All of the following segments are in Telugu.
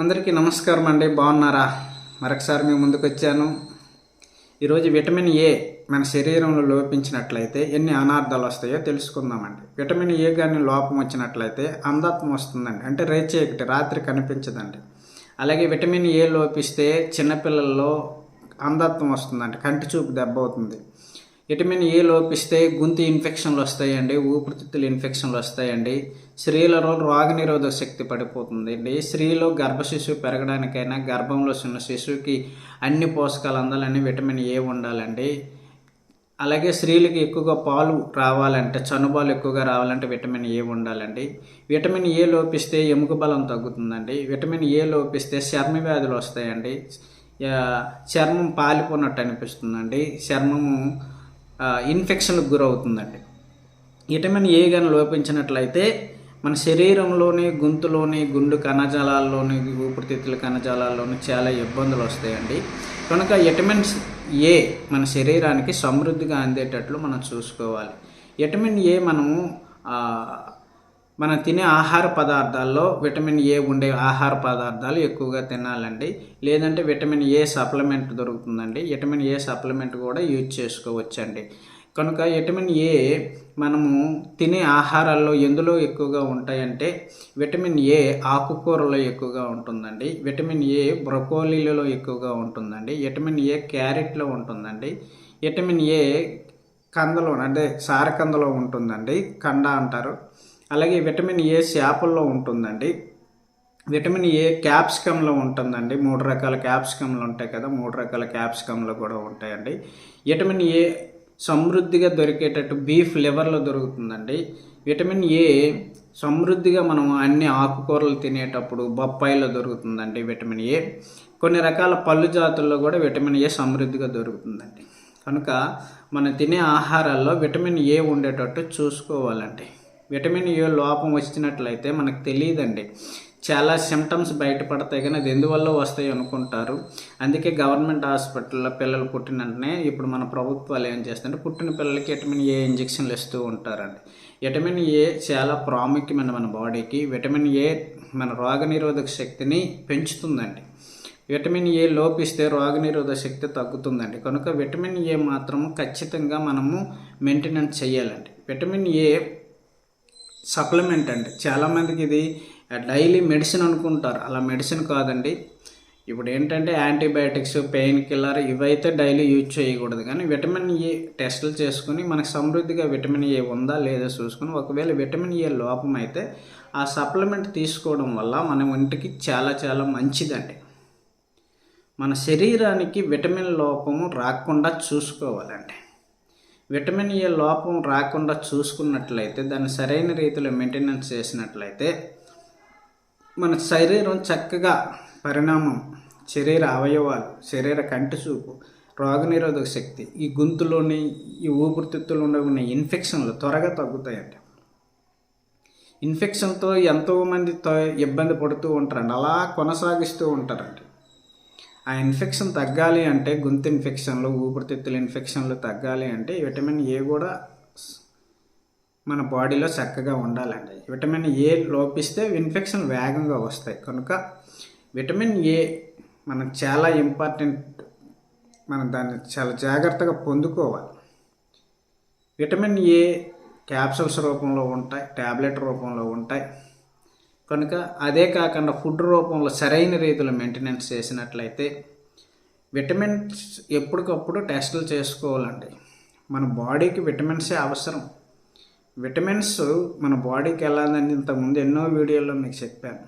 అందరికీ నమస్కారం అండి. బాగున్నారా? మరొకసారి మీ ముందుకు వచ్చాను. ఈరోజు విటమిన్ ఏ మన శరీరంలో లోపించినట్లయితే ఎన్ని అనార్థాలు వస్తాయో తెలుసుకుందామండి. విటమిన్ ఏ కానీ లోపం వచ్చినట్లయితే అంధత్వం వస్తుందండి. అంటే రేచేకటి రాత్రి కనిపించదండి. అలాగే విటమిన్ ఏ లోపిస్తే చిన్నపిల్లల్లో అంధత్వం వస్తుందండి. కంటి చూపు దెబ్బ అవుతుంది. విటమిన్ ఏ లోపిస్తే గొంతు ఇన్ఫెక్షన్లు వస్తాయండి ఊపిరితిత్తులు ఇన్ఫెక్షన్లు వస్తాయండి స్త్రీలలో రోగనిరోధక శక్తి పడిపోతుంది. అండి స్త్రీలో గర్భ శిశువు పెరగడానికైనా గర్భంలో ఉన్న శిశువుకి అన్ని పోషకాలు అందాలని విటమిన్ ఏ ఉండాలండి. అలాగే స్త్రీలకి ఎక్కువగా పాలు రావాలంటే చనుబాలు ఎక్కువగా రావాలంటే విటమిన్ ఏ ఉండాలండి. విటమిన్ ఏ లోపిస్తే ఎముక బలం తగ్గుతుందండి. విటమిన్ ఏ లోపిస్తే చర్మ వ్యాధులు వస్తాయండి. చర్మం పాలిపోయినట్టు అనిపిస్తుందండి. చర్మము ఇన్ఫెక్షన్లకు గురవుతుందండి. విటమిన్ ఏ కానీ లోపించినట్లయితే మన శరీరంలోని గొంతులోని గుండు కణజాలాల్లోని ఊపిరితిత్తుల కణజాలాల్లోని చాలా ఇబ్బందులు వస్తాయండి. కనుక విటమిన్స్ ఏ మన శరీరానికి సమృద్ధిగా అందేటట్లు మనం చూసుకోవాలి. విటమిన్ ఏ మనము మనం తినే ఆహార పదార్థాల్లో విటమిన్ ఏ ఉండే ఆహార పదార్థాలు ఎక్కువగా తినాలండి. లేదంటే విటమిన్ ఏ సప్లిమెంట్ దొరుకుతుందండి. విటమిన్ ఏ సప్లిమెంట్ కూడా యూజ్ చేసుకోవచ్చండి. కనుక విటమిన్ ఏ మనము తినే ఆహారాల్లో ఎందులో ఎక్కువగా ఉంటాయంటే విటమిన్ ఏ ఆకుకూరలో ఎక్కువగా ఉంటుందండి. విటమిన్ ఏ బ్రొకోలీలలో ఎక్కువగా ఉంటుందండి. విటమిన్ ఏ క్యారెట్లో ఉంటుందండి. విటమిన్ ఏ కందలో అంటే సారకందలో ఉంటుందండి. కండ అంటారు. అలాగే విటమిన్ ఏ చేపల్లో ఉంటుందండి. విటమిన్ ఏ క్యాప్సికంలో ఉంటుందండి. మూడు రకాల క్యాప్సికంలు ఉంటాయి కదా మూడు రకాల క్యాప్సికంలో కూడా ఉంటాయండి. విటమిన్ ఏ సమృద్ధిగా దొరికేటట్టు బీఫ్ లివర్లో దొరుకుతుందండి. విటమిన్ ఏ సమృద్ధిగా మనం అన్ని ఆకుకూరలు తినేటప్పుడు బొప్పాయిలో దొరుకుతుందండి విటమిన్ ఏ. కొన్ని రకాల పళ్ళు జాతుల్లో కూడా విటమిన్ ఏ సమృద్ధిగా దొరుకుతుందండి. కనుక మనం తినే ఆహారాల్లో విటమిన్ ఏ ఉండేటట్టు చూసుకోవాలండి. విటమిన్ ఏ లోపం వచ్చినట్లయితే మనకు తెలియదండి. చాలా సిమ్టమ్స్ బయటపడతాయి కానీ అది ఎందువల్ల వస్తాయి అనుకుంటారు. అందుకే గవర్నమెంట్ హాస్పిటల్లో పిల్లలు పుట్టిన వెంటనే ఇప్పుడు మన ప్రభుత్వాలు ఏం చేస్తారంటే పుట్టిన పిల్లలకి విటమిన్ ఏ ఇంజెక్షన్లు ఇస్తూ ఉంటారండి. విటమిన్ ఏ చాలా ప్రాముఖ్యమైన మన బాడీకి విటమిన్ ఏ మన రోగనిరోధక శక్తిని పెంచుతుందండి. విటమిన్ ఏ లోపిస్తే రోగనిరోధక శక్తి తగ్గుతుందండి. కనుక విటమిన్ ఏ మాత్రం ఖచ్చితంగా మనము మెయింటెనెన్స్ చేయాలండి. విటమిన్ ఏ సప్లిమెంట్ అండి. చాలామందికి ఇది డైలీ మెడిసిన్ అనుకుంటారు. అలా మెడిసిన్ కాదండి. ఇప్పుడు ఏంటంటే యాంటీబయాటిక్స్ పెయిన్ కిల్లర్ ఇవైతే డైలీ యూజ్ చేయకూడదు. కానీ విటమిన్ ఏ టెస్టులు చేసుకుని మనకు సమృద్ధిగా విటమిన్ ఏ e ఉందా లేదా చూసుకుని ఒకవేళ విటమిన్ ఏ e లోపం అయితే ఆ సప్లిమెంట్ తీసుకోవడం వల్ల మన ఒంటికి చాలా చాలా మంచిదండి. మన శరీరానికి విటమిన్ లోపము రాకుండా చూసుకోవాలండి. విటమిన్ ఏ లోపం రాకుండా చూసుకున్నట్లయితే దాన్ని సరైన రీతిలో మెయింటెనెన్స్ చేసినట్లయితే మన శరీరం చక్కగా పరిణామం శరీర అవయవాలు శరీర కంటి చూపు రోగనిరోధక శక్తి ఈ గొంతులోని ఈ ఊపిరితిత్తులు ఉన్న ఇన్ఫెక్షన్లు త్వరగా తగ్గుతాయండి. ఇన్ఫెక్షన్తో ఎంతోమంది ఇబ్బంది పడుతూ ఉంటారండి. అలా కొనసాగిస్తూ ఉంటారండి. ఆ ఇన్ఫెక్షన్ తగ్గాలి అంటే గొంతు ఇన్ఫెక్షన్లు ఊపిరితిత్తుల ఇన్ఫెక్షన్లు తగ్గాలి అంటే విటమిన్ ఏ కూడా మన బాడీలో చక్కగా ఉండాలండి. విటమిన్ ఏ లోపిస్తే ఇన్ఫెక్షన్ వేగంగా వస్తాయి. కనుక విటమిన్ ఏ మనకు చాలా ఇంపార్టెంట్ మనం దాన్ని చాలా జాగ్రత్తగా పొందుకోవాలి. విటమిన్ ఏ క్యాప్సూల్స్ రూపంలో ఉంటాయి ట్యాబ్లెట్ రూపంలో ఉంటాయి. కనుక అదే కాకుండా ఫుడ్ రూపంలో సరైన రీతిలో మెయింటెనెన్స్ చేసినట్లయితే విటమిన్స్ ఎప్పటికప్పుడు టెస్టులు చేసుకోవాలండి. మన బాడీకి విటమిన్సే అవసరం. విటమిన్స్ మన బాడీకి వెళ్ళాలని ఇంతకుముందు ఎన్నో వీడియోల్లో మీకు చెప్పాను.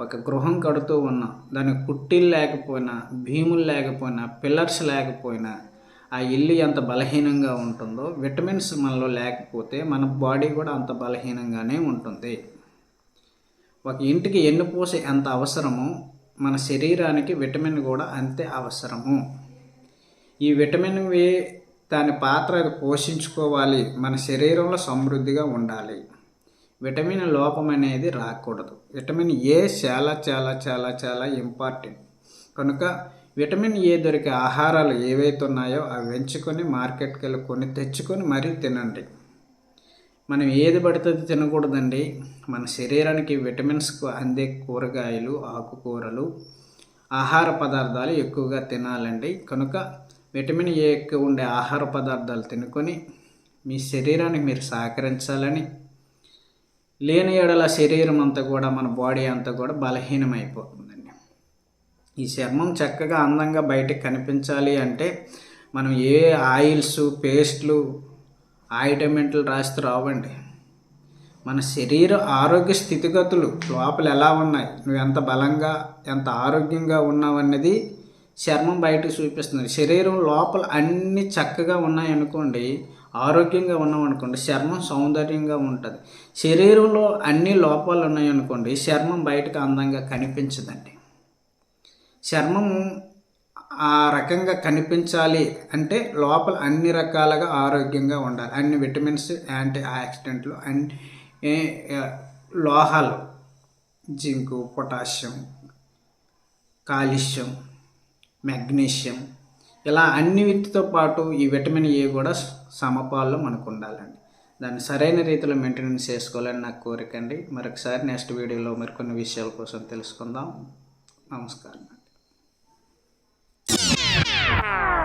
ఒక గృహం కడుతూ ఉన్నాం దానికి కుట్టీలు లేకపోయినా భీములు లేకపోయినా పిల్లర్స్ లేకపోయినా ఆ ఇల్లు ఎంత బలహీనంగా ఉంటుందో విటమిన్స్ మనలో లేకపోతే మన బాడీ కూడా అంత బలహీనంగానే ఉంటుంది. ఒక ఇంటికి ఎన్నుపూస ఎంత అవసరమో మన శరీరానికి విటమిన్ కూడా అంతే అవసరము. ఈ విటమిన్ ఏ దాని పాత్ర అది పోషించుకోవాలి. మన శరీరంలో సమృద్ధిగా ఉండాలి. విటమిన్ లోపం అనేది రాకూడదు. విటమిన్ ఏ చాలా చాలా చాలా చాలా ఇంపార్టెంట్. కనుక విటమిన్ ఏ దొరికే ఆహారాలు ఏవైతే ఉన్నాయో అవి ఎంచుకొని మార్కెట్కి వెళ్ళి కొని తెచ్చుకొని మరీ తినండి. మనం ఏది పడితే అది తినకూడదండి. మన శరీరానికి విటమిన్స్కు అందే కూరగాయలు ఆకుకూరలు ఆహార పదార్థాలు ఎక్కువగా తినాలండి. కనుక విటమిన్ ఏ ఎక్కువ ఉండే ఆహార పదార్థాలు తినుకొని మీ శరీరానికి మీరు సహకరించాలని లేని ఎడల శరీరం అంతా కూడా మన బాడీ అంతా కూడా బలహీనమైపోతుందండి. ఈ చర్మం చక్కగా అందంగా బయటకు కనిపించాలి అంటే మనం ఏ ఆయిల్స్ పేస్ట్లు ఆయిటమెంట్లు రాస్తే రావండి. మన శరీర ఆరోగ్య స్థితిగతులు లోపల ఎలా ఉన్నాయి? నువ్వు ఎంత బలంగా ఎంత ఆరోగ్యంగా ఉన్నావు అన్నది చర్మం బయటకు చూపిస్తుంది. శరీరం లోపల అన్ని చక్కగా ఉన్నాయనుకోండి ఆరోగ్యంగా ఉన్నాం అనుకోండి చర్మం సౌందర్యంగా ఉంటుంది. శరీరంలో అన్ని లోపాలు ఉన్నాయనుకోండి చర్మం బయటకు అందంగా కనిపించదండి. చర్మం ఆ రకంగా కనిపించాలి అంటే లోపల అన్ని రకాలుగా ఆరోగ్యంగా ఉండాలి. అన్ని విటమిన్స్ యాంటీ ఆక్సిడెంట్లు అన్ని లోహాలు జింకు పొటాషియం కాల్షియం మెగ్నీషియం ఇలా అన్ని వీటితో పాటు ఈ విటమిన్ ఏ కూడా సమపాల్లో మనకు ఉండాలండి. దాన్ని సరైన రీతిలో మెయింటెనెన్స్ చేసుకోవాలని నాకు కోరిక అండి. మరొకసారి నెక్స్ట్ వీడియోలో మరికొన్ని విషయాల కోసం తెలుసుకుందాం. నమస్కారం. అండి